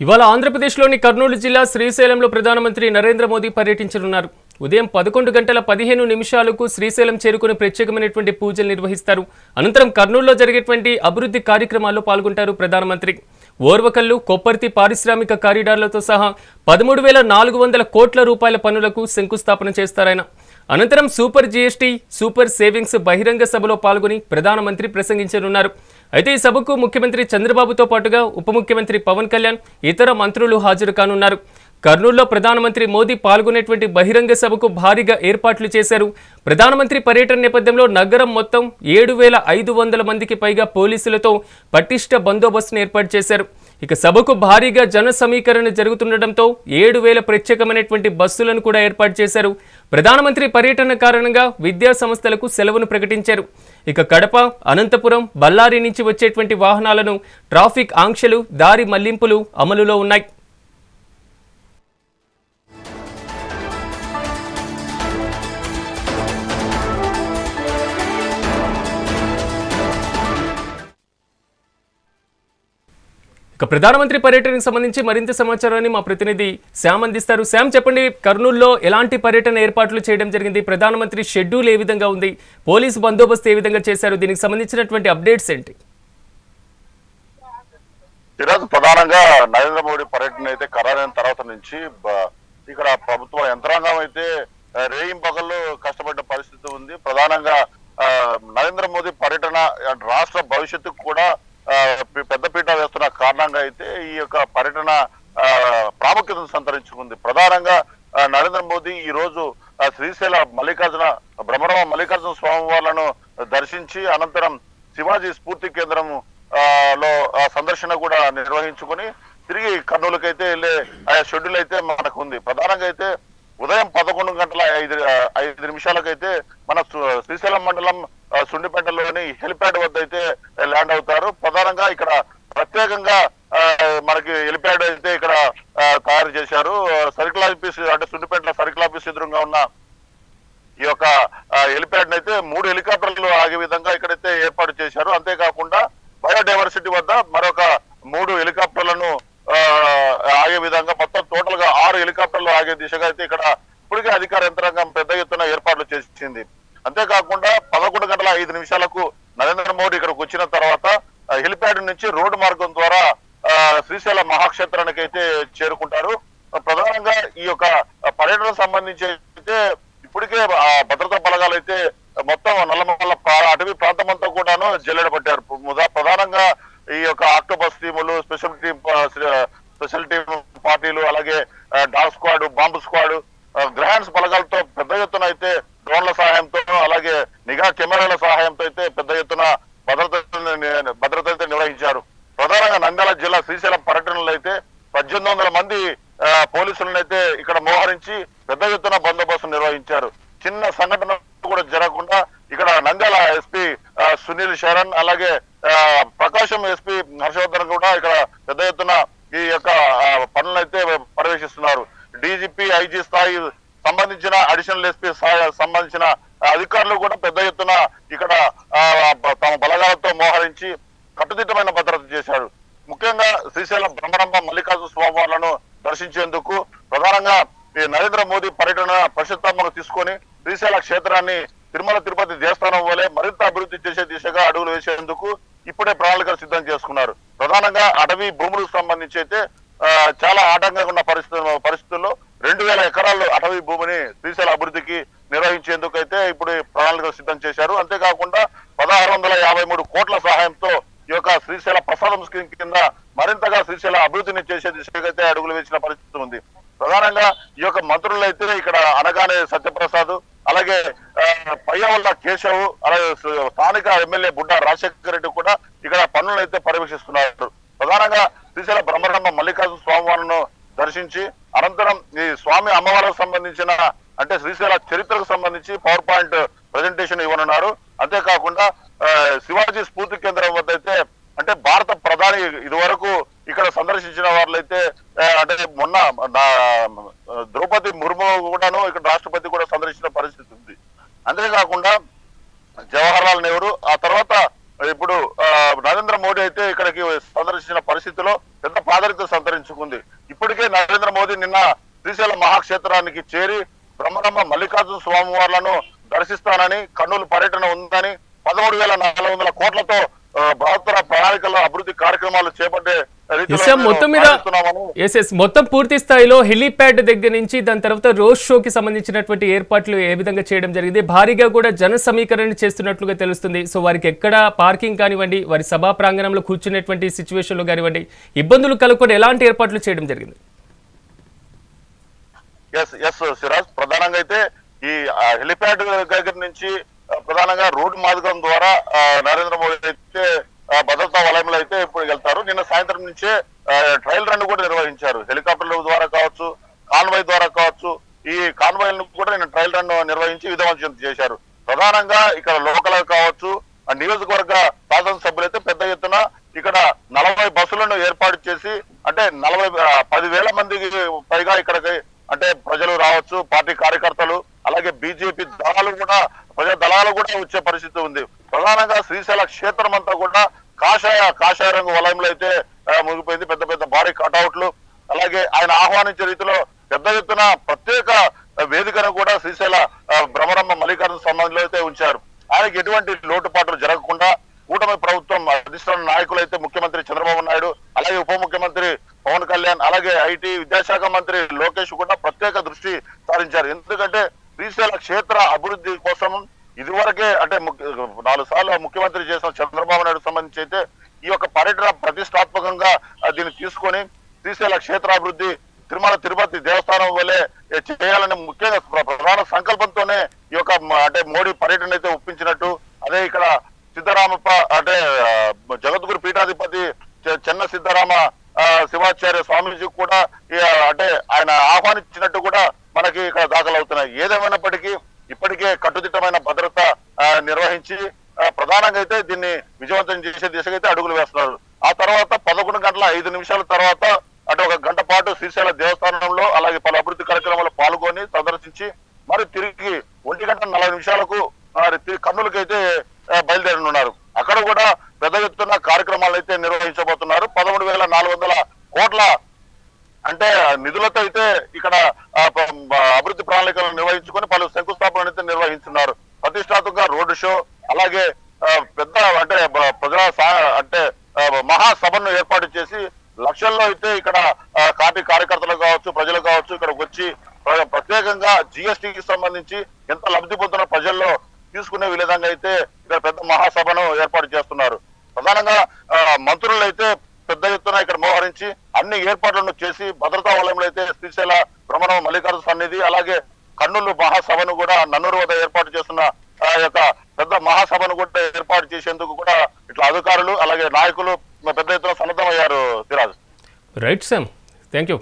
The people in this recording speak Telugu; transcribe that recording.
ఇవాళ ఆంధ్రప్రదేశ్లోని కర్నూలు జిల్లా శ్రీశైలంలో ప్రధానమంత్రి నరేంద్ర మోదీ పర్యటించనున్నారు. ఉదయం పదకొండు గంటల పదిహేను నిమిషాలకు శ్రీశైలం చేరుకుని ప్రత్యేకమైనటువంటి పూజలు నిర్వహిస్తారు. అనంతరం కర్నూలులో జరిగేటువంటి అభివృద్ధి కార్యక్రమాల్లో పాల్గొంటారు ప్రధానమంత్రి. ఓర్వకల్లు కొప్పర్తి పారిశ్రామిక కారిడార్లతో సహా పదమూడు వేల నాలుగు వందల కోట్ల రూపాయల పనులకు శంకుస్థాపన చేస్తారాయన. అనంతరం సూపర్ జీఎస్టీ సూపర్ సేవింగ్స్ బహిరంగ సభలో పాల్గొని ప్రధానమంత్రి ప్రసంగించనున్నారు. అయితే ఈ సభకు ముఖ్యమంత్రి చంద్రబాబుతో పాటుగా ఉప ముఖ్యమంత్రి పవన్ కళ్యాణ్ ఇతర మంత్రులు హాజరు కానున్నారు. కర్నూలులో ప్రధానమంత్రి మోదీ పాల్గొనేటువంటి బహిరంగ సభకు భారీగా ఏర్పాట్లు చేశారు. ప్రధానమంత్రి పర్యటన నేపథ్యంలో నగరం మొత్తం ఏడు వేల ఐదు వందల మందికి పైగా పోలీసులతో పటిష్ట బందోబస్తును ఏర్పాటు చేశారు. ఇక సభకు భారీగా జన సమీకరణ జరుగుతుండటంతో ఏడు వేల ప్రత్యేకమైనటువంటి బస్సులను కూడా ఏర్పాటు చేశారు. ప్రధానమంత్రి పర్యటన కారణంగా విద్యా సంస్థలకు సెలవును ప్రకటించారు. ఇక కడప అనంతపురం బళ్ళారి నుంచి వచ్చేటువంటి వాహనాలను ట్రాఫిక్ ఆంక్షలు దారి మళ్ళింపులు అమలులో ఉన్నాయి. ఇక ప్రధానమంత్రి పర్యటనకు సంబంధించి మరింత సమాచారాన్ని మా ప్రతినిధి శ్యామ్ అందిస్తారు. శ్యామ్ చెప్పండి కర్నూలులో ఎలాంటి పర్యటన ఏర్పాట్లు చేయడం జరిగింది? ప్రధానమంత్రి షెడ్యూల్ ఏ విధంగా ఉంది? పోలీసు బందోబస్తు ఏ విధంగా చేశారు? దీనికి సంబంధించినటువంటి అప్డేట్స్ ఏంటి? ఈరోజు ప్రధానంగా నరేంద్ర మోడీ పర్యటన అయితే ఖరారైన తర్వాత నుంచి ఇక్కడ ప్రభుత్వ యంత్రాంగం అయితే ఆ, కష్టపడ్డ పరిస్థితి ఉంది. ప్రధానంగా నరేంద్ర మోదీ పర్యటన రాష్ట్ర భవిష్యత్తుకు కూడా పెద్దపీట అయితే ఈ యొక్క పర్యటన ఆ, ప్రాముఖ్యతను సంతరించుకుంది. ప్రధానంగా నరేంద్ర మోదీ ఈ రోజు శ్రీశైల మల్లికార్జున భ్రమరమ మల్లికార్జున స్వామి వారిను దర్శించి అనంతరం శివాజీ స్ఫూర్తి కేంద్రం లో సందర్శన కూడా నిర్వహించుకొని తిరిగి కర్నూలుకైతే వెళ్ళే షెడ్యూల్ అయితే మనకు ఉంది ప్రధానంగా అయితే ఉదయం పదకొండు గంటల ఐదు ఐదు నిమిషాలకైతే మన శ్రీశైలం మండలం సుండిపేటలోని హెలిప్యాడ్ వద్ద అయితే ల్యాండ్ అవుతారు. ప్రధానంగా ఇక్కడ ప్రత్యేకంగా మనకి హెలిప్యాడ్ అయితే ఇక్కడ తయారు చేశారు. సర్కిల్ ఆఫీస్ అంటే సుండిపేటలో సర్కిల్ ఆఫీస్ ఎదురుగా ఉన్న ఈ యొక్క హెలిప్యాడ్ అయితే మూడు హెలికాప్టర్లు ఆగే విధంగా ఇక్కడైతే ఏర్పాటు చేశారు. అంతేకాకుండా బయోడైవర్సిటీ వద్ద మరొక మూడు హెలికాప్టర్లను ఆగే విధంగా మొత్తం టోటల్గా ఆరు హెలికాప్టర్లు ఆగే దిశగా అయితే ఇక్కడ ఇప్పటికే అధికార యంత్రాంగం పెద్ద ఎత్తున ఏర్పాట్లు చేసింది. అంతేకాకుండా పదకొండు గంటల ఐదు నిమిషాలకు నరేంద్ర మోడీ ఇక్కడికి వచ్చిన తర్వాత హెలిప్యాడ్ నుంచి రోడ్డు మార్గం ద్వారా ఆ, అయితే చేరుకుంటారు. ప్రధానంగా ఈ యొక్క పర్యటన సంబంధించి అయితే ఇప్పటికే ఆ భద్రతా బలగాలు అయితే మొత్తం నల్లమల్ల అటవీ ప్రాంతం అంతా కూడాను జల్లెడ పట్టారు. ముదా- ప్రధానంగా ఈ యొక్క ఆక్టోపస్ టీములు స్పెషల్ టీమ్ స్పెషల్ టీమ్ పార్టీలు అలాగే డాగ్ స్క్వాడ్ బాంబు స్క్వాడ్ గ్రాండ్స్ గ్రహాన్స్ బలగాలతో పెద్ద ఎత్తున అయితే డ్రోన్ల సహాయంతో అలాగే నిఘా కెమెరాల సహాయంతో అయితే పెద్ద ఎత్తున భద్రత భద్రత అయితే నిర్వహించారు. ప్రధానంగా నంద్యాల జిల్లా శ్రీశైలం పర్యటనలో అయితే పద్దెనిమిది వందల మంది పోలీసులను అయితే ఇక్కడ మోహరించి పెద్ద ఎత్తున బందోబస్తు నిర్వహించారు. చిన్న సంఘటన కూడా జరగకుండా ఇక్కడ నంద్యాల ఎస్పీ సునీల్ శరణ్ అలాగే ప్రకాశం ఎస్పీ హర్షవర్ధన్ కూడా ఇక్కడ పెద్ద ఎత్తున ఈ యొక్క పనులైతే పనులను అయితే పర్యవేక్షిస్తున్నారు. డీజీపీ ఐజీ స్థాయి సంబంధించిన అడిషనల్ ఎస్పీ సంబంధించిన అధికారులు కూడా పెద్ద ఎత్తున ఇక్కడ తమ బలగాలతో మోహరించి కట్టుదిట్టమైన భద్రత చేశారు ముఖ్యంగా శ్రీశైలం బ్రహ్మరంభ మల్లికార్జున స్వామి వార్లను దర్శించేందుకు ప్రధానంగా ఈ నరేంద్ర మోదీ పర్యటన ప్రసిద్ధమ్మను తీసుకొని శ్రీశైల క్షేత్రాన్ని తిరుమల తిరుపతి దేవస్థానం వలె మరింత అభివృద్ధి చేసే దిశగా అడుగులు వేసేందుకు ఇప్పుడే ప్రణాళికలు సిద్ధం చేసుకున్నారు. ప్రధానంగా అటవీ భూములకు సంబంధించి అయితే చాలా ఆటంకంగా ఉన్న పరిస్థితుల పరిస్థితుల్లో రెండు వేల ఎకరాలు అటవీ భూమిని శ్రీశైల అభివృద్ధికి నిర్వహించేందుకు అయితే ఇప్పుడు ప్రణాళికలు సిద్ధం చేశారు. అంతేకాకుండా పదహారు వందల యాభై మూడు కోట్ల సహాయంతో ఒక శ్రీశైల ప్రసాదం స్కీమ్ కింద మరింతగా శ్రీశైల అభివృద్ధిని చేసే దిశగా అయితే అడుగులు వేసిన పరిస్థితి ఉంది. ప్రధానంగా ఈ యొక్క మంత్రులు అయితే ఇక్కడ అనగానే సత్యప్రసాద్ అలాగే పయ్యవల్ల కేశవ్ అలాగే స్థానిక ఎమ్మెల్యే బుడ్డ రాజశేఖర రెడ్డి కూడా ఇక్కడ పనులను అయితే పర్యవేక్షిస్తున్నారు. ప్రధానంగా శ్రీశైల బ్రహ్మరంభ మల్లికార్జున స్వామి వారిను దర్శించి అనంతరం ఈ స్వామి అమ్మవారికి సంబంధించిన అంటే శ్రీశైల చరిత్రకు సంబంధించి పవర్ పాయింట్ ప్రజెంటేషన్ ఇవ్వనున్నారు. అంతేకాకుండా శివాజీ స్ఫూర్తి కేంద్రం వద్ద అయితే అంటే భారత ప్రధాని ఇదివరకు ఇక్కడ సందర్శించిన వాళ్ళైతే ఆ, అంటే మొన్న నా- ద్రౌపది ముర్ము కూడాను ఇక్కడ రాష్ట్రపతి కూడా సందర్శించిన పరిస్థితి ఉంది అంతేకాకుండా జవహర్లాల్ నెహ్రూ ఆ తర్వాత ఇప్పుడు ఆ, నరేంద్ర మోడీ అయితే ఇక్కడికి సందర్శించిన పరిస్థితిలో పెద్ద పాదరిత సంతరించుకుంది. ఇప్పటికే నరేంద్ర మోదీ నిన్న శ్రీశైలం మహాక్షేత్రానికి చేరి బ్రహ్మరమ్మ మల్లికార్జున స్వామి వార్లను దర్శిస్తానని కర్నూలు పర్యటన ఉందని పదమూడు వేల నాలుగు వందల కోట్లతో బృహత్తర ప్రణాళికల అభివృద్ధి కార్యక్రమాలు చేపట్టే మొత్తం మీద మొత్తం పూర్తి స్థాయిలో హెలీప్యాడ్ దగ్గర నుంచి దాని తర్వాత రోడ్ షోకి సంబంధించినటువంటి ఏర్పాట్లు ఏ విధంగా చేయడం జరిగింది? భారీగా కూడా జన సమీకరణ చేస్తున్నట్లుగా తెలుస్తుంది. సో వారికి ఎక్కడ పార్కింగ్ కానివ్వండి వారి సభా ప్రాంగణంలో కూర్చునేటువంటి సిచ్యువేషన్లో కానివ్వండి ఇబ్బందులు కలగకుండా ఎలాంటి ఏర్పాట్లు చేయడం జరిగింది? ఎస్ ఎస్ సిరాజ్ ప్రధానంగా అయితే ఈ హెలిప్యాడ్ దగ్గర నుంచి ప్రధానంగా రోడ్డు మార్గం ద్వారా నరేంద్ర మోడీ అయితే భద్రతా వలయంలో అయితే ఇప్పుడు వెళ్తారు. నిన్న సాయంత్రం నుంచే ట్రయల్ రన్ కూడా నిర్వహించారు. హెలికాప్టర్ల ద్వారా కావచ్చు కాన్వాయ్ ద్వారా కావచ్చు ఈ కాన్వాయ్లను కూడా నిన్న ట్రయల్ రన్ నిర్వహించి విధవంచం చేశారు. ప్రధానంగా ఇక్కడ లోకల్ కావచ్చు నియోజకవర్గ శాసనసభ్యులు అయితే పెద్ద ఎత్తున ఇక్కడ నలభై బస్సులను ఏర్పాటు చేసి అంటే నలభై పదివేల మందికి పైగా ఇక్కడికి అంటే ప్రజలు రావచ్చు పార్టీ కార్యకర్తలు అలాగే బీజేపీ దళాలు కూడా ప్రజా దళాలు కూడా వచ్చే పరిస్థితి ఉంది. ప్రధానంగా శ్రీశైల క్షేత్రం అంతా కూడా కాషాయ కాషాయ రంగు వలయంలో అయితే మునిగిపోయింది. పెద్ద పెద్ద భారీ కటౌట్లు. అలాగే ఆయన ఆహ్వానించే రీతిలో పెద్ద ఎత్తున ప్రత్యేక వేదికను కూడా శ్రీశైల భ్రమరమ్మ మల్లికార్జున సంబంధంలో అయితే ఉంచారు. ఆయనకి ఎటువంటి లోటుపాట్లు జరగకుండా కూటమి ప్రభుత్వం అధిష్టాన నాయకులు అయితే ముఖ్యమంత్రి చంద్రబాబు నాయుడు అలాగే ఉప కళ్యాణ్ అలాగే ఐటీ విద్యాశాఖ మంత్రి లోకేష్ కూడా ప్రత్యేక దృష్టి సారించారు. ఎందుకంటే శ్రీశైల క్షేత్ర అభివృద్ధి కోసం ఇదివరకే అంటే నాలుగు సార్లు ముఖ్యమంత్రి చేసిన చంద్రబాబు నాయుడు సంబంధించి అయితే ఈ యొక్క పర్యటన ప్రతిష్టాత్మకంగా దీన్ని తీసుకొని శ్రీశైల క్షేత్రాభివృద్ధి తిరుమల తిరుపతి దేవస్థానం వల్లే ఏ, చేయాలని ముఖ్యంగా ప్రధాన సంకల్పంతోనే ఈ యొక్క అంటే మోడీ పర్యటన అయితే ఒప్పించినట్టు అదే ఇక్కడ సిద్ధరామప్ప అంటే ఆ, జగద్గురు పీఠాధిపతి చె- చెన్న సిద్ధరామ ఆ, శివాచార్య స్వామీజీ కూడా ఈ, ఆ, అంటే ఆయన ఆహ్వానించినట్టు కూడా మనకి ఇక్కడ దాఖలవుతున్నాయి ఏదేమైనప్పటికీ ఇప్పటికే కట్టుదిట్టమైన భద్రత ఆ, నిర్వహించి ఆ, ప్రధానంగా అయితే విజయవంతం చేసే దిశగా అయితే అడుగులు వేస్తున్నారు. ఆ తర్వాత పదకొండు గంటల ఐదు నిమిషాల తర్వాత అటు ఒక గంట పాటు శ్రీశైల దేవస్థానంలో అలాగే పలు అభివృద్ధి కార్యక్రమాల్లో పాల్గొని సందర్శించి మరి తిరిగి ఒంటి గంట నలభై నిమిషాలకు మరి కర్నూలుకి అయితే బయలుదేరనున్నారు. అక్కడ కూడా పెద్ద ఎత్తున కార్యక్రమాలు అయితే నిర్వహించారు పదమూడు వేల నాలుగు వందల కోట్ల అంటే నిధులతో అయితే ఇక్కడ ఆ, ప- ప- అభివృద్ధి ప్రణాళికలు నిర్వహించుకొని పలు శంకుస్థాపనలు అయితే నిర్వహిస్తున్నారు ప్రతిష్టాత్మక రోడ్డు షో అలాగే ఆ, పెద్ద అంటే బ- ప్రజల సా- అంటే ఆ, మహాసభను ఏర్పాటు చేసి లక్షల్లో అయితే ఇక్కడ పార్టీ కార్యకర్తలు కావచ్చు ప్రజలు కావచ్చు ఇక్కడికి వచ్చి ప్రత్యేకంగా జిఎస్టికి సంబంధించి ఎంత లబ్ధి పొందుతున్న ప్రజల్లో తీసుకునే విధంగా అయితే ఇక్కడ పెద్ద మహాసభను ఏర్పాటు చేస్తున్నారు. ప్రధానంగా మంత్రులు అయితే పెద్ద ఎత్తున ఇక్కడ మోహరించి అన్ని ఏర్పాట్లను చేసి భద్రతా వలయంలో అయితే శ్రీశైల భ్రమణం మల్లికార్జున సన్నిధి అలాగే కర్నూలు మహాసభను కూడా నన్నూరు వద్ద ఏర్పాటు చేస్తున్న ఆ యొక్క పెద్ద మహాసభను కూడా ఏర్పాటు చేసేందుకు కూడా ఇట్లా అధికారులు అలాగే నాయకులు పెద్ద ఎత్తున సన్నద్ధమయ్యారు Siraj. Right Sam. Thank you